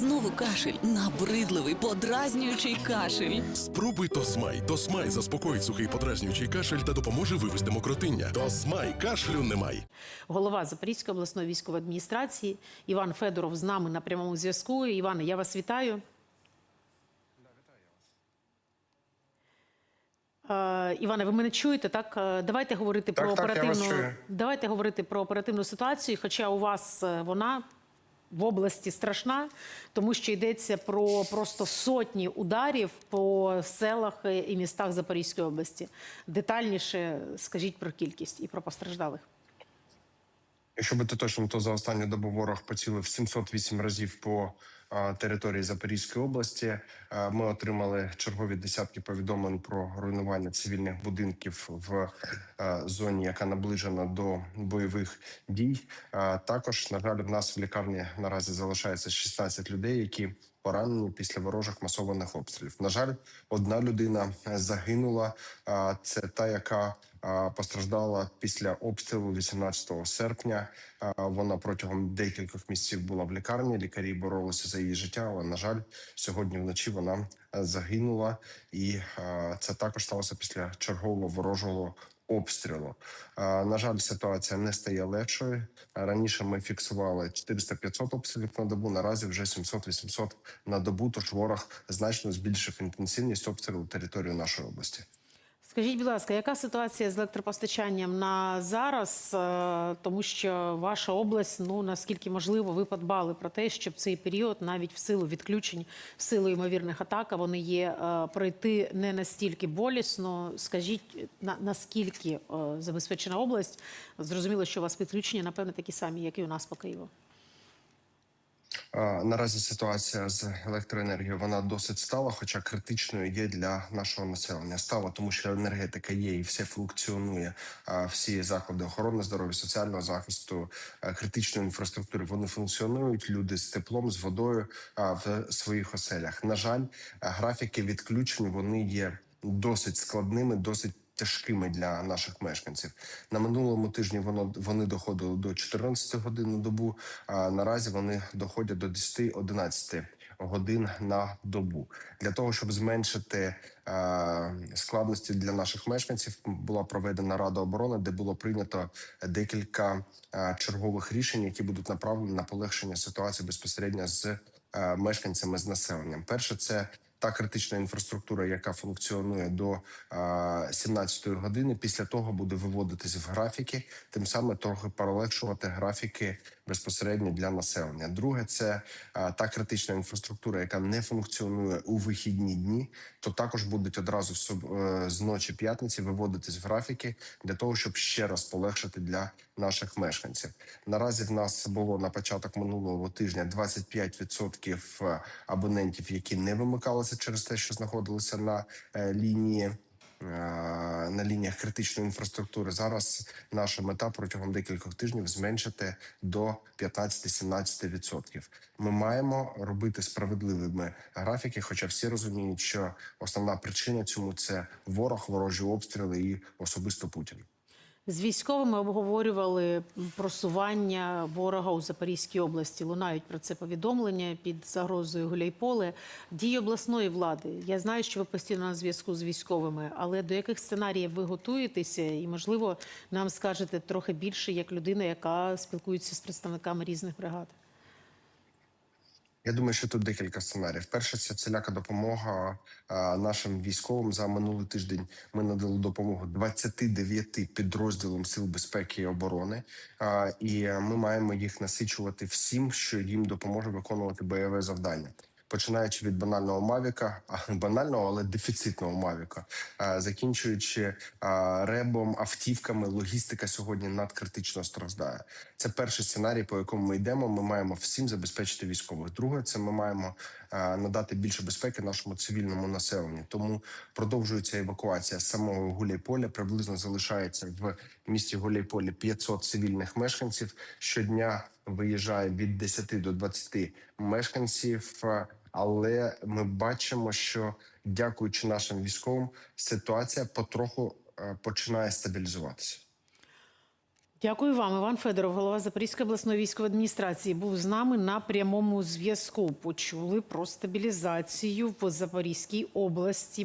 Знову кашель, набридливий, подразнюючий кашель. Спробуй Тосмай. Тосмай заспокоїть сухий подразнюючий кашель та допоможе вивести мокротиння. Тосмай кашлю немає. голова Запорізької обласної військової адміністрації Іван Федоров з нами на прямому зв'язку. Іване, я вас вітаю. Е, Іване, ви мене чуєте? Так, Е, давайте говорити Так, про так, я вас оперативну. чую. Давайте говорити про оперативну ситуацію. Хоча у вас е, вона в області страшна, тому що йдеться про просто сотні ударів по селах і містах Запорізької області. Детальніше скажіть про кількість і про постраждалих. Якщо бути точним, то за останню добу ворог поцілив 708 разів по території Запорізької області. Ми отримали чергові десятки повідомлень про руйнування цивільних будинків в зоні, яка наближена до бойових дій. Також, на жаль, в нас в лікарні наразі залишається 16 людей, які поранені після ворожих масованих обстрілів. На жаль, одна людина загинула. Це та, яка постраждала після обстрілу 18 серпня. Вона протягом декількох місяців була в лікарні. Лікарі боролися за її життя. Але на жаль, сьогодні вночі вона загинула, і це також сталося після чергового ворожого. Обстрілу на жаль, ситуація не стає легшою. Раніше ми фіксували 400-500 обстрілів на добу. Наразі вже 700-800 на добу. Тож ворог значно збільшив інтенсивність обстрілу території нашої області. Скажіть, будь ласка, яка ситуація з електропостачанням на зараз? Е, Тому що ваша область, ну наскільки можливо, ви подбали про те, щоб цей період, навіть в силу відключень, в силу ймовірних атак, вони є е, пройти не настільки болісно. Скажіть, на наскільки е, забезпечена область? Зрозуміло, що у вас відключення, напевно, такі самі, як і у нас по Києву. Наразі ситуація з електроенергією вона досить стала, хоча критичною є для нашого населення. Стала тому, що енергетика є і все функціонує. Всі заклади охорони здоров'я, соціального захисту, е, критичної інфраструктури вони функціонують. Люди з теплом, з водою в своїх оселях. На жаль, е, графіки відключень вони є досить складними, досить. Тяжкими для наших мешканців на минулому тижні воно вони доходили до 14 годин на добу. А наразі вони доходять до 10-11 годин на добу. Для того щоб зменшити складності для наших мешканців, була проведена рада оборони, де було прийнято декілька чергових рішень, які будуть направлені на полегшення ситуації безпосередньо з мешканцями з населенням. Перше це та критична інфраструктура, яка функціонує до 17-ї години, після того буде виводитись в графіки, тим самим трохи полегшувати графіки безпосередньо для населення. Друге, це та критична інфраструктура, яка не функціонує у вихідні дні, то також будуть одразу в е, з ночі п'ятниці виводитись графіки для того, щоб ще раз полегшити для наших мешканців. Наразі в нас було на початок минулого тижня 25% абонентів, які не вимикалися через те, що знаходилися на е, лінії. Е, На лініях критичної інфраструктури зараз наша мета протягом декількох тижнів зменшити до 15-17%. Ми маємо робити справедливими графіки, хоча всі розуміють, що основна причина цьому це ворог, ворожі обстріли і особисто Путін. З військовими обговорювали просування ворога у Запорізькій області. Лунають про це повідомлення під загрозою Гуляйполе. Дії обласної влади. Я знаю, що ви постійно на зв'язку з військовими, але до яких сценаріїв ви готуєтеся? І, можливо, нам скажете трохи більше як людина, яка спілкується з представниками різних бригад. Я думаю, що тут декілька сценаріїв. Перше, це всіляка допомога нашим військовим за минулий тиждень. Ми надали допомогу 29 підрозділам сил безпеки і оборони, і ми маємо їх насичувати всім, що їм допоможе виконувати бойове завдання. Починаючи від банального мавіка, банального, але дефіцитного мавіка, закінчуючи ребом, автівками, логістика сьогодні надкритично страждає. Це перший сценарій, по якому ми йдемо. Ми маємо всім забезпечити військових. Друге, це ми маємо надати більше безпеки нашому цивільному населенню. Тому продовжується евакуація самого Гуляйполя. Приблизно залишається в місті Гуляйполі 500 цивільних мешканців щодня. Виїжджає від 10 до 20 мешканців. Але ми бачимо, що дякуючи нашим військовим, ситуація потроху е, починає стабілізуватися. Дякую вам. Іван Федоров, голова Запорізької обласної військової адміністрації, був з нами на прямому зв'язку. Почули про стабілізацію в Запорізькій області.